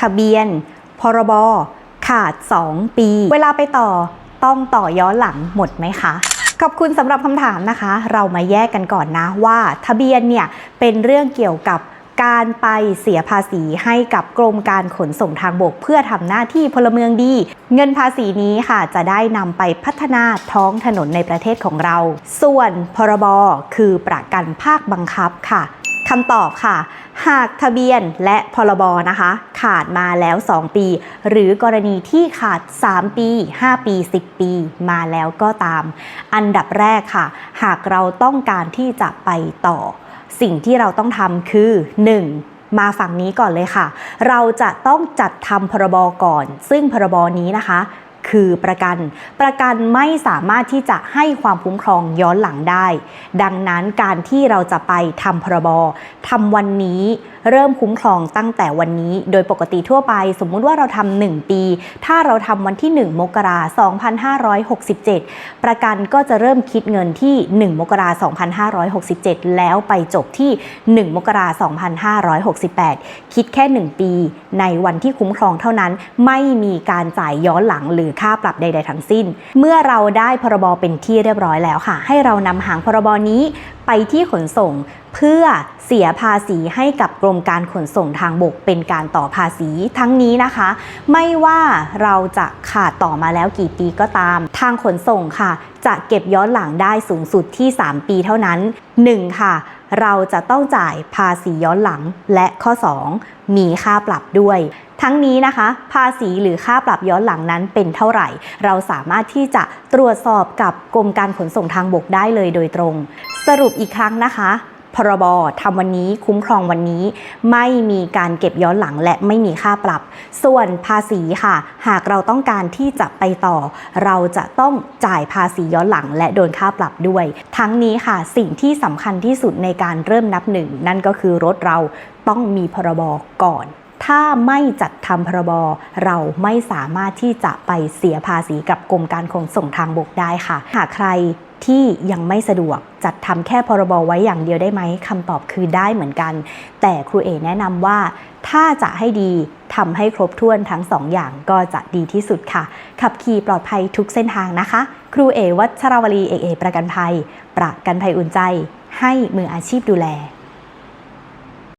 ทะเบียน พรบ ขาด 2 ปี เวลาไปต่อต้องต่อย้อนหลังหมดไหมคะขอบคุณสำหรับคำถามนะคะ เรามาแยกกันก่อนนะว่าทะเบียนเนี่ยเป็นเรื่องเกี่ยวกับการไปเสียภาษีให้กับกรมการขนส่งทางบก เพื่อทำหน้าที่พลเมืองดี เงินภาษีนี้ค่ะจะได้นำไปพัฒนาท้องถนนในประเทศของเรา ส่วนพรบ คือประกันภาคบังคับค่ะ คำตอบค่ะ หากทะเบียนและพรบนะคะ ขาดมาแล้ว 2 ปี หรือกรณีที่ขาด 3 ปี 5 ปี 10 ปีมาแล้วก็ตาม อันดับแรกค่ะ หากเราต้องการที่จะไปต่อ สิ่งที่เราต้องทำคือ 1. มาฝั่งนี้ก่อนเลยค่ะ เราจะต้องจัดทำพรบก่อน ซึ่งพรบนี้นะคะ คือประกัน ประกันไม่สามารถที่จะให้ความคุ้มครองย้อนหลังได้ ดังนั้นการที่เราจะไปทำพรบทำวันนี้เริ่มคุ้มครองตั้งแต่วันนี้ โดยปกติทั่วไป สมมุติว่าเราทำ1ปี ถ้าเราทำวันที่ 1 มกราคม2567 ประกันก็จะเริ่มคิดเงินที่ 1 มกราคม2567 แล้วไปจบที่ 1 มกราคม2568 คิดแค่ 1 ปี ในวันที่คุ้มครองเท่านั้น ไม่มีการจ่ายย้อนหลังหรือค่าปรับใด ๆ ทั้งสิ้น เมื่อเราได้พรบเป็นที่เรียบร้อยแล้วค่ะ ให้เรานำหางพรบนี้ไปที่ขนส่ง เพื่อเสียภาษีให้กับกรมการขนส่งทางบกเป็นการต่อภาษีทั้งนี้นะคะ ไม่ว่าเราจะขาดต่อมาแล้วกี่ปีก็ตาม ทางขนส่งค่ะ จะเก็บย้อนหลังได้สูงสุดที่ 3 ปีเท่านั้น 1. ค่ะ เราจะต้องจ่ายภาษีย้อนหลังและข้อ 2 มีค่าปรับด้วยทั้งนี้นะคะ ภาษีหรือค่าปรับย้อนหลังนั้นเป็นเท่าไหร่ เราสามารถที่จะตรวจสอบกับกรมการขนส่งทางบกได้เลยโดยตรง สรุปอีกครั้งนะคะ พรบทำวันนี้คุ้มครองวันนี้ ไม่มีการเก็บย้อนหลังและไม่มีค่าปรับ ส่วนภาษีค่ะ หากเราต้องการที่จะไปต่อ เราจะต้องจ่ายภาษีย้อนหลัง และโดนค่าปรับด้วย ทั้งนี้ค่ะสิ่งที่สำคัญที่สุดในการเริ่มนับหนึ่งนั่นก็คือรถเราต้องมีพรบก่อนถ้าไม่จัดทำพรบเราไม่สามารถที่จะไปเสียภาษีกับกรมการขนส่งทางบกได้ค่ะ หากใคร ที่ยังไม่สะดวกจัดทำแค่พรบไว้อย่างเดียวได้ไหมคำตอบคือได้เหมือนกัน แต่ครูเอแนะนำว่าถ้าจะให้ดีทำให้ครบถ้วนทั้งสองอย่างก็จะดีที่สุดค่ะ ขับขี่ปลอดภัยทุกเส้นทางนะคะ ครูเอวัชราวลีเอกเอประกันภัย ประกันภัยอุ่นใจ ให้มืออาชีพดูแล